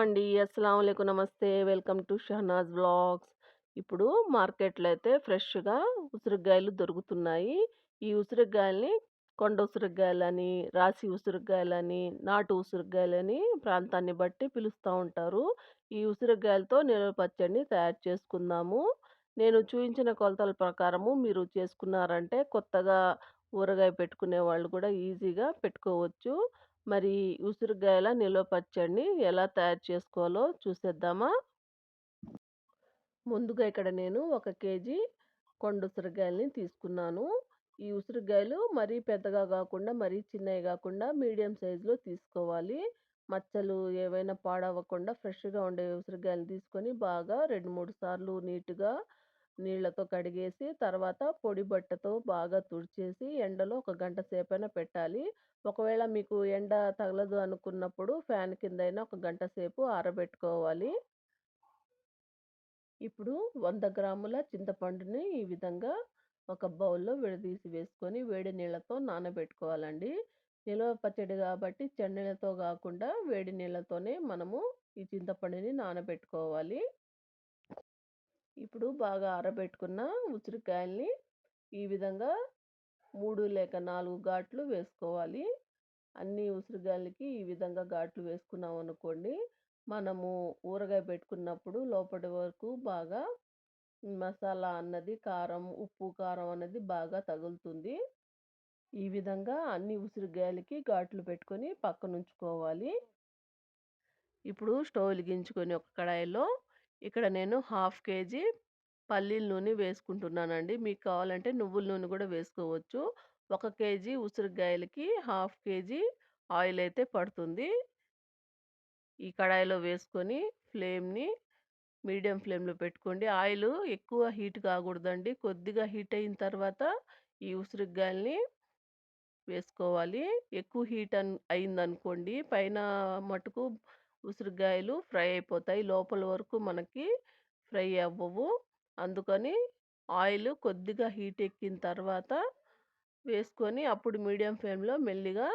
అండి. అస్సలాముఅలైకుం. నమస్తే. Welcome to Shahnaz blogs ఇప్పుడు మార్కెట్‌లో అయితే ఫ్రెష్‌గా ఉసిరికాయలు దొరుకుతున్నాయి. ఈ ఉసిరికాయల్ని కొండ ఉసిరికాయలని, రాశి ఉసిరికాయలని, నాటు ఉసిరికాయలని ప్రాంతాన్ని బట్టి పిలుస్తూ ఉంటారు. ఈ ఉసిరికాయలతో నిల్వ పచ్చడిని తయారు చేసుకుందాము. నేను చూపించిన కొలతల ప్రకారము మీరు చేసుకున్నారంటే కొత్తగా ఊరగాయ పెట్టుకునే వాళ్ళు కూడా ఈజీగా పెట్టుకోవచ్చు. మరి ఉసిరికాయల నిల్వ పచ్చడిని ఎలా తయారు చేసుకోవాలో చూసేద్దామా? ముందుగా ఇక్కడ నేను ఒక కేజీ కొండ ఉసిరికాయలని తీసుకున్నాను. ఈ ఉసిరికాయలు మరీ పెద్దగా కాకుండా మరీ చిన్నవి కాకుండా మీడియం సైజులో తీసుకోవాలి. మచ్చలు ఏవైనా పాడవ్వకుండా ఫ్రెష్‌గా ఉండే ఉసిరికాయలు తీసుకొని బాగా 2, 3 సార్లు నీట్‌గా నీళ్ళతో కడిగేసి, తర్వాత పొడి బట్టతో బాగా తుడిచేసి ఎండలో ఒక గంట సేపైనా పెట్టాలి. ఒకవేళ మీకు ఎండ తగలదు అనుకున్నప్పుడు ఫ్యాన్ కిందైనా ఒక గంట సేపు ఆరబెట్టుకోవాలి. ఇప్పుడు వంద గ్రాముల చింతపండుని ఈ విధంగా ఒక బౌల్‌లో విడదీసి వేసుకొని వేడి నీళ్ళతో నానబెట్టుకోవాలండి. నిల్వ పచ్చడి కాబట్టి చన్నీళ్ళతో కాకుండా వేడి నీళ్ళతోనే మనము ఈ చింతపండుని నానబెట్టుకోవాలి. ఇప్పుడు బాగా ఆరబెట్టుకున్న ఉసిరికాయల్ని ఈ విధంగా మూడు లేక నాలుగు ఘాట్లు వేసుకోవాలి. అన్ని ఉసిరికాయలకి ఈ విధంగా ఘాట్లు వేసుకున్నాం అనుకోండి మనము ఊరగాయ పెట్టుకున్నప్పుడు లోపటి వరకు బాగా మసాలా అన్నది కారం, ఉప్పు, కారం అన్నది బాగా తగులుతుంది. ఈ విధంగా అన్ని ఉసిరికాయలకి ఘాట్లు పెట్టుకొని పక్కనుంచుకోవాలి. ఇప్పుడు స్టవ్ వెలిగించుకొని ఒక కడాయిలో ఇక్కడ నేను హాఫ్ కేజీ పల్లీల నూనె వేసుకుంటున్నానండి. మీకు కావాలంటే నువ్వుల నూనె కూడా వేసుకోవచ్చు. ఒక కేజీ ఉసిరికాయలకి హాఫ్ కేజీ ఆయిల్ అయితే పడుతుంది. ఈ కడాయిలో వేసుకొని ఫ్లేమ్‌ని మీడియం ఫ్లేమ్‌లో పెట్టుకోండి. ఆయిల్ ఎక్కువ హీట్ కాకూడదండి. కొద్దిగా హీట్ అయిన తర్వాత ఈ ఉసిరికాయల్ని వేసుకోవాలి. ఎక్కువ హీట్ అన్ అయిందనుకోండి పైన మటుకు ఉసిరికాయలు ఫ్రై అయిపోతాయి. లోపల వరకు మనకి ఫ్రై అవ్వవు. అందుకని ఆయిల్ కొద్దిగా హీట్ ఎక్కిన తర్వాత వేసుకొని అప్పుడు మీడియం ఫ్లేమ్‌లో మెల్లిగా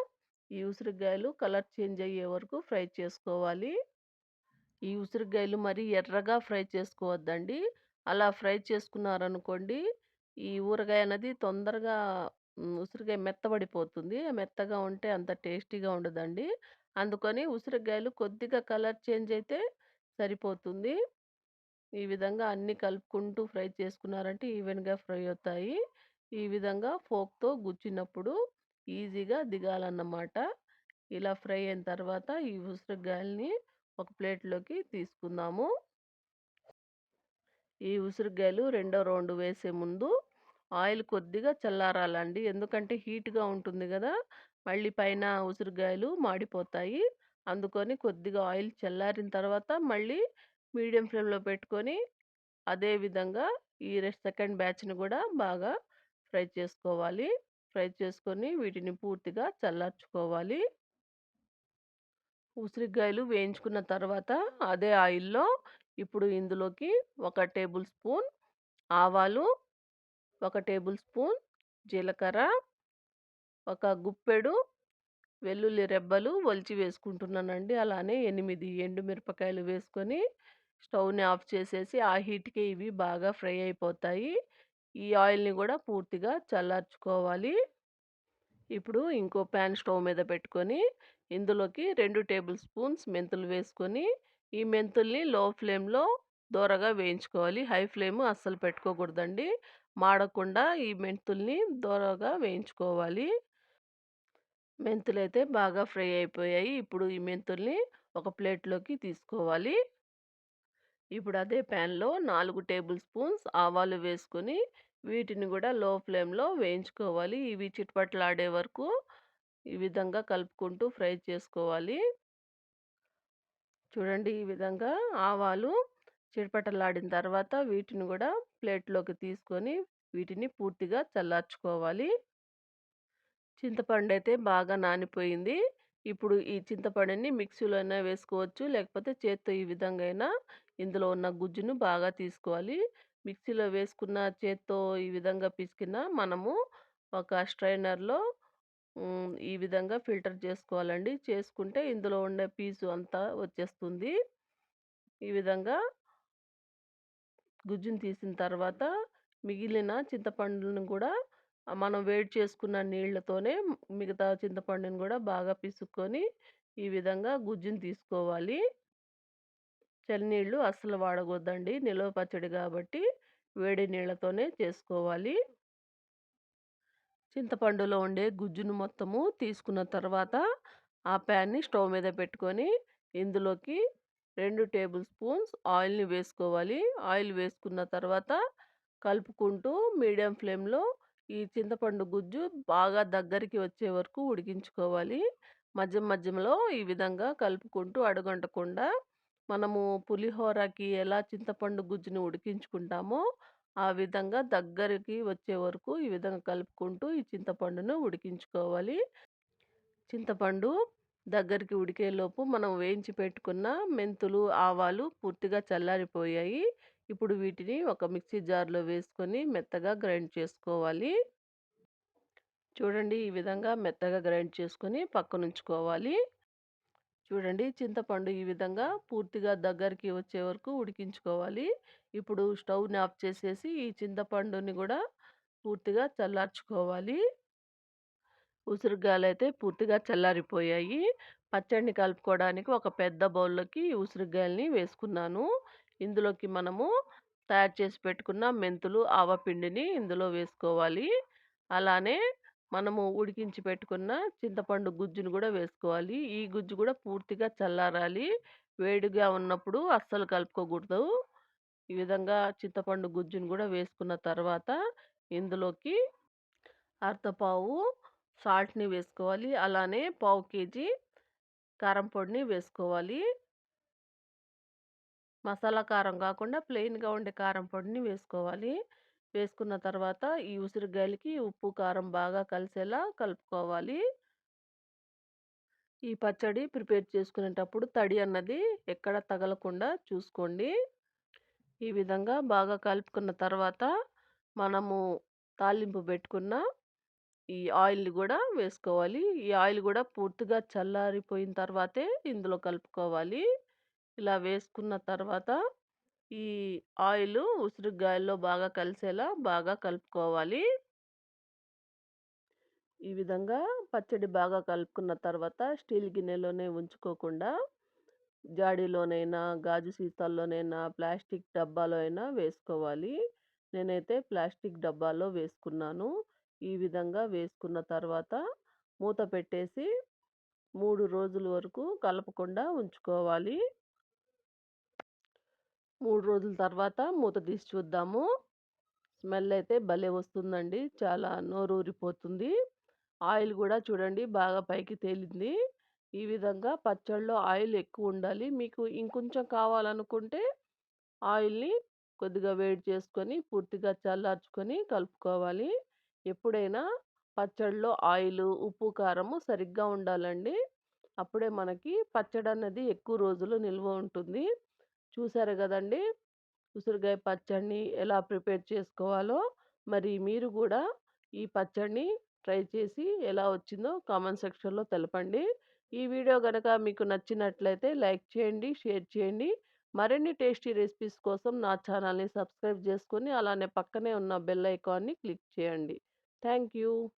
ఈ ఉసిరికాయలు కలర్ చేంజ్ అయ్యే వరకు ఫ్రై చేసుకోవాలి. ఈ ఉసిరికాయలు మరీ ఎర్రగా ఫ్రై చేసుకోవద్దండి. అలా ఫ్రై చేసుకున్నారనుకోండి ఈ ఊరగాయ అనేది తొందరగా ఉసిరికాయ మెత్తబడిపోతుంది. మెత్తగా ఉంటే అంత టేస్టీగా ఉండదండి. అందుకని ఉసిరికాయలు కొద్దిగా కలర్ చేంజ్ అయితే సరిపోతుంది. ఈ విధంగా అన్నీ కలుపుకుంటూ ఫ్రై చేసుకున్నారంటే ఈవెన్‌గా ఫ్రై అవుతాయి. ఈ విధంగా ఫోక్తో గుచ్చినప్పుడు ఈజీగా దిగాలన్నమాట. ఇలా ఫ్రై అయిన తర్వాత ఈ ఉసిరికాయల్ని ఒక ప్లేట్‌లోకి తీసుకుందాము. ఈ ఉసిరికాయలు రెండో రౌండ్ వేసే ముందు ఆయిల్ కొద్దిగా చల్లారాలండి. ఎందుకంటే హీట్‌గా ఉంటుంది కదా మళ్ళీ పైన ఉసిరికాయలు మాడిపోతాయి. అందుకని కొద్దిగా ఆయిల్ చల్లారిన తర్వాత మళ్ళీ మీడియం ఫ్లేమ్‌లో పెట్టుకొని అదే విధంగా ఈ రె సెకండ్ బ్యాచ్‌ని కూడా బాగా ఫ్రై చేసుకోవాలి. ఫ్రై చేసుకొని వీటిని పూర్తిగా చల్లార్చుకోవాలి. ఉసిరికాయలు వేయించుకున్న తర్వాత అదే ఆయిల్‌లో ఇప్పుడు ఇందులోకి ఒక టేబుల్ స్పూన్ ఆవాలు, ఒక టేబుల్ స్పూన్ జీలకర్ర, ఒక గుప్పెడు వెల్లుల్లి రెబ్బలు ఒలిచి వేసుకుంటున్నానండి. అలానే ఎనిమిది ఎండుమిరపకాయలు వేసుకొని స్టవ్‌ని ఆఫ్ చేసేసి ఆ హీట్‌కే ఇవి బాగా ఫ్రై అయిపోతాయి. ఈ ఆయిల్‌ని కూడా పూర్తిగా చల్లార్చుకోవాలి. ఇప్పుడు ఇంకో పాన్ స్టవ్ మీద పెట్టుకొని ఇందులోకి రెండు టేబుల్ స్పూన్స్ మెంతులు వేసుకొని ఈ మెంతుల్ని లో ఫ్లేమ్‌లో దోరగా వేయించుకోవాలి. హై ఫ్లేమ్ అస్సలు పెట్టుకోకూడదండి. మాడకుండా ఈ మెంతుల్ని దోరగా వేయించుకోవాలి. మెంతులు అయితే బాగా ఫ్రై అయిపోయాయి. ఇప్పుడు ఈ మెంతుల్ని ఒక ప్లేట్‌లోకి తీసుకోవాలి. ఇప్పుడు అదే ప్యాన్లో నాలుగు టేబుల్ స్పూన్స్ ఆవాలు వేసుకొని వీటిని కూడా లో ఫ్లేమ్‌లో వేయించుకోవాలి. ఇవి చిట్పట్లాడే వరకు ఈ విధంగా కలుపుకుంటూ ఫ్రై చేసుకోవాలి. చూడండి ఈ విధంగా ఆవాలు చిటపటలాడిన తర్వాత వీటిని కూడా ప్లేట్‌లోకి తీసుకొని వీటిని పూర్తిగా చల్లార్చుకోవాలి. చింతపండు అయితే బాగా నానిపోయింది. ఇప్పుడు ఈ చింతపండుని మిక్సీలో అయినా వేసుకోవచ్చు. లేకపోతే చేత్తో ఈ విధంగా అయినా ఇందులో ఉన్న గుజ్జును బాగా తీసుకోవాలి. మిక్సీలో వేసుకున్న చేత్తో ఈ విధంగా పిసికినా మనము ఒక స్ట్రైనర్‌లో ఈ విధంగా ఫిల్టర్ చేసుకోవాలండి. చేసుకుంటే ఇందులో ఉండే పీసు అంతా వచ్చేస్తుంది. ఈ విధంగా గుజ్జును తీసిన తర్వాత మిగిలిన చింతపండును కూడా మనం వేడి చేసుకున్న నీళ్ళతోనే మిగతా చింతపండుని కూడా బాగా పిసుక్కొని ఈ విధంగా గుజ్జుని తీసుకోవాలి. చన్నీళ్ళు అస్సలు వాడకూడదండి నిలవ పచ్చడి కాబట్టి వేడి నీళ్ళతోనే చేసుకోవాలి. చింతపండులో ఉండే గుజ్జును మొత్తము తీసుకున్న తర్వాత ఆ ప్యాన్ని స్టవ్ మీద పెట్టుకొని ఇందులోకి రెండు టేబుల్ స్పూన్స్ ఆయిల్ని వేసుకోవాలి. ఆయిల్ వేసుకున్న తర్వాత కలుపుకుంటూ మీడియం ఫ్లేమ్లో ఈ చింతపండు గుజ్జు బాగా దగ్గరికి వచ్చే వరకు ఉడికించుకోవాలి. మధ్య మధ్యలో ఈ విధంగా కలుపుకుంటూ అడుగంటకుండా మనము పులిహోరకి ఎలా చింతపండు గుజ్జుని ఉడికించుకుంటామో ఆ విధంగా దగ్గరికి వచ్చే వరకు ఈ విధంగా కలుపుకుంటూ ఈ చింతపండును ఉడికించుకోవాలి. చింతపండు దగ్గరికి ఉడికేలోపు మనం వేయించి పెట్టుకున్న మెంతులు ఆవాలు పూర్తిగా చల్లారిపోయాయి. ఇప్పుడు వీటిని ఒక మిక్సీ జార్లో వేసుకొని మెత్తగా గ్రైండ్ చేసుకోవాలి. చూడండి ఈ విధంగా మెత్తగా గ్రైండ్ చేసుకొని పక్కనుంచుకోవాలి. చూడండి చింతపండు ఈ విధంగా పూర్తిగా దగ్గరికి వచ్చే వరకు ఉడికించుకోవాలి. ఇప్పుడు స్టవ్ని ఆఫ్ చేసేసి ఈ చింతపండుని కూడా పూర్తిగా చల్లార్చుకోవాలి. ఉసిరికాయలు అయితే పూర్తిగా చల్లారిపోయాయి. పచ్చడిని కలుపుకోవడానికి ఒక పెద్ద బౌల్లోకి ఉసిరిగాయల్ని వేసుకున్నాను. ఇందులోకి మనము తయారు చేసి పెట్టుకున్న మెంతులు ఆవపిండిని ఇందులో వేసుకోవాలి. అలానే మనము ఉడికించి పెట్టుకున్న చింతపండు గుజ్జును కూడా వేసుకోవాలి. ఈ గుజ్జు కూడా పూర్తిగా చల్లారాలి. వేడిగా ఉన్నప్పుడు అస్సలు కలుపుకోకూడదు. ఈ విధంగా చింతపండు గుజ్జును కూడా వేసుకున్న తర్వాత ఇందులోకి అర్ధపావు సాల్ట్ని వేసుకోవాలి. అలానే పావు కేజీ కారం పొడిని వేసుకోవాలి. మసాలా కారం కాకుండా ప్లెయిన్గా ఉండే కారం పొడిని వేసుకోవాలి. వేసుకున్న తర్వాత ఈ ఉసిరికాయలకి ఉప్పు కారం బాగా కలిసేలా కలుపుకోవాలి. ఈ పచ్చడి ప్రిపేర్ చేసుకునేటప్పుడు తడి అన్నది ఎక్కడ తగలకుండా చూసుకోండి. ఈ విధంగా బాగా కలుపుకున్న తర్వాత మనము తాలింపు పెట్టుకున్న ఈ ఆయిల్ని కూడా వేసుకోవాలి. ఈ ఆయిల్ కూడా పూర్తిగా చల్లారిపోయిన తర్వాతే ఇందులో కలుపుకోవాలి. ఇలా వేసుకున్న తర్వాత ఈ ఆయిల్ ఉసిరికాయల్లో బాగా కలిసేలా బాగా కలుపుకోవాలి. ఈ విధంగా పచ్చడి బాగా కలుపుకున్న తర్వాత స్టీల్ గిన్నెలోనే ఉంచుకోకుండా జాడీలోనైనా గాజు సీసాల్లోనైనా ప్లాస్టిక్ డబ్బాలో అయినా వేసుకోవాలి. నేనైతే ప్లాస్టిక్ డబ్బాలో వేసుకున్నాను. ఈ విధంగా వేసుకున్న తర్వాత మూత పెట్టేసి మూడు రోజుల వరకు కలపకుండా ఉంచుకోవాలి. మూడు రోజుల తర్వాత మూత తీసి చూద్దాము. స్మెల్ అయితే భలే వస్తుందండి. చాలా నోరు ఊరిపోతుంది ఆయిల్ కూడా చూడండి బాగా పైకి తేలింది. ఈ విధంగా పచ్చళ్ళలో ఆయిల్ ఎక్కువ ఉండాలి. మీకు ఇంకొంచెం కావాలనుకుంటే ఆయిల్ని కొద్దిగా వేడి చేసుకొని పూర్తిగా చల్లార్చుకొని కలుపుకోవాలి. ఎప్పుడైనా పచ్చడిలో ఆయిల్ ఉప్పు కారము సరిగ్గా ఉండాలండి. అప్పుడే మనకి పచ్చడి అన్నది ఎక్కువ రోజులు నిల్వ ఉంటుంది. చూసారు కదండి? ఉసిరికాయ పచ్చడిని ఎలా ప్రిపేర్ చేసుకోవాలో మరి మీరు కూడా ఈ పచ్చడిని ట్రై చేసి ఎలా వచ్చిందో కామెంట్ సెక్షన్లో తెలపండి. ఈ వీడియో కనుక మీకు నచ్చినట్లయితే లైక్ చేయండి షేర్ చేయండి. మరిన్ని టేస్టీ రెసిపీస్ కోసం నా ఛానల్ని సబ్స్క్రైబ్ చేసుకొని అలానే పక్కనే ఉన్న బెల్ ఐకాన్ని క్లిక్ చేయండి. Thank you.